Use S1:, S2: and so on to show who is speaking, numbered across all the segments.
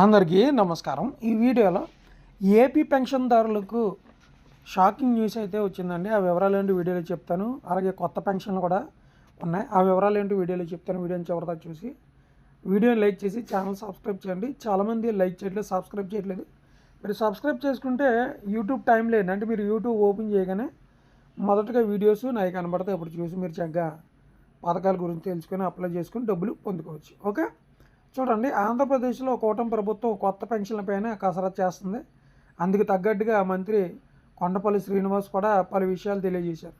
S1: అందరికీ నమస్కారం. ఈ వీడియోలో ఏపీ పెన్షన్దారులకు షాకింగ్ న్యూస్ అయితే వచ్చిందండి. ఆ వివరాలు ఏంటి వీడియోలో చెప్తాను. అలాగే కొత్త పెన్షన్లు కూడా ఉన్నాయి. ఆ వివరాలు ఏంటి వీడియోలో చెప్తాను. వీడియోని చివరిదా చూసి వీడియోని లైక్ చేసి ఛానల్ సబ్స్క్రైబ్ చేయండి. చాలామంది లైక్ చేయట్లేదు సబ్స్క్రైబ్ చేయట్లేదు. మీరు సబ్స్క్రైబ్ చేసుకుంటే యూట్యూబ్ టైం లేదు. అంటే మీరు యూట్యూబ్ ఓపెన్ చేయగానే మొదటగా వీడియోస్ నాకు కనబడతాయి. అప్పుడు చూసి మీరు చక్కగా పథకాల గురించి తెలుసుకొని అప్లై చేసుకుని డబ్బులు పొందుకోవచ్చు. ఓకే? చూడండి ఆంధ్రప్రదేశ్లో కూటమి ప్రభుత్వం కొత్త పెన్షన్లపైన కసరత్తు చేస్తుంది. అందుకు తగ్గట్టుగా మంత్రి కొండపల్లి శ్రీనివాస్ కూడా పలు విషయాలు తెలియజేశారు.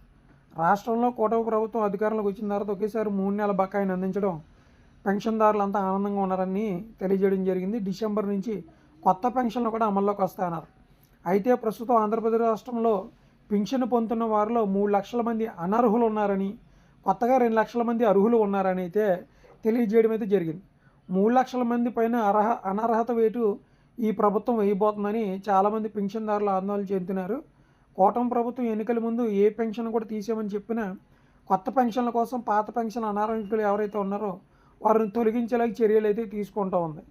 S1: రాష్ట్రంలో కూటమి ప్రభుత్వం అధికారంలోకి వచ్చిన తర్వాత ఒకేసారి మూడు నెలల బకాయిని అందించడం పెన్షన్దారులు అంతా ఆనందంగా ఉన్నారని తెలియజేయడం జరిగింది. డిసెంబర్ నుంచి కొత్త పెన్షన్లు కూడా అమల్లోకి వస్తాయన్నారు. అయితే ప్రస్తుతం ఆంధ్రప్రదేశ్ రాష్ట్రంలో పింఛను పొందుతున్న వారిలో మూడు లక్షల మంది అనర్హులు ఉన్నారని కొత్తగా రెండు లక్షల మంది అర్హులు ఉన్నారని అయితే తెలియజేయడం అయితే జరిగింది. మూడు లక్షల మంది పైన అర్హ అనర్హత వేటు ఈ ప్రభుత్వం వేయబోతుందని చాలామంది పెన్షన్దారులు ఆందోళన చెందుతున్నారు. కూటమి ప్రభుత్వం ఎన్నికల ముందు ఏ పెన్షన్ కూడా తీసేయమని చెప్పినా కొత్త పెన్షన్ల కోసం పాత పెన్షన్ అనారోగ్యులు ఎవరైతే ఉన్నారో వారిని తొలగించేలాగా చర్యలు అయితే తీసుకుంటూ ఉంది.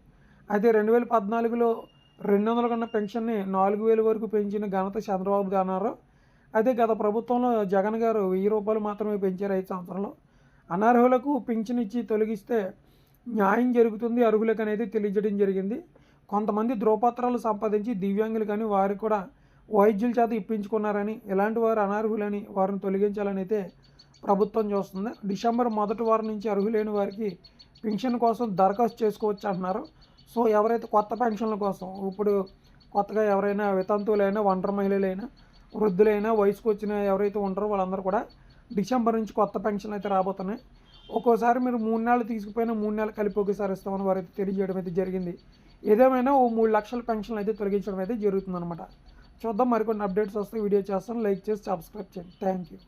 S1: అయితే రెండు వేల పద్నాలుగులో రెండు వందల కన్నా పెన్షన్ని నాలుగు వేల వరకు పెంచిన ఘనత చంద్రబాబు అన్నారు అయితే గత ప్రభుత్వంలో జగన్ గారు వెయ్యి రూపాయలు మాత్రమే పెంచారు ఐదు సంవత్సరంలో అనర్హులకు పింఛన్ ఇచ్చి తొలగిస్తే న్యాయం జరుగుతుంది అర్హులకు అనేది తెలియజేయడం జరిగింది. కొంతమంది ధ్రువపత్రాలు సంపాదించి దివ్యాంగులు కానీ వారు కూడా వైద్యుల చేత ఇప్పించుకున్నారని ఇలాంటి వారు అనర్హులని వారిని తొలగించాలని అయితే ప్రభుత్వం చూస్తుంది. డిసెంబర్ మొదటి వారం నుంచి అర్హులైన వారికి పెన్షన్ కోసం దరఖాస్తు చేసుకోవచ్చు అంటున్నారు. సో ఎవరైతే కొత్త పెన్షన్ల కోసం ఇప్పుడు కొత్తగా ఎవరైనా వితంతువులైనా ఒంటరి మహిళలైనా వృద్ధులైనా వయసుకు వచ్చిన ఎవరైతే ఉంటారో వాళ్ళందరూ కూడా డిసెంబర్ నుంచి కొత్త పెన్షన్లు అయితే రాబోతున్నాయి. ఒక్కోసారి మీరు మూడు నెలలు తీసుకుపోయినా మూడు నెలలు కలిపి ఒకేసారి ఇస్తామని వారైతే తెలియజేయడం అయితే జరిగింది. ఏదేమైనా ఓ మూడు లక్షల పెన్షన్లు అయితే తొలగించడం అయితే జరుగుతుందన్నమాట. చూద్దాం మరికొన్ని అప్డేట్స్ వస్తే వీడియో చేస్తాను. లైక్ చేసి సబ్స్క్రైబ్ చేయండి. Thank you.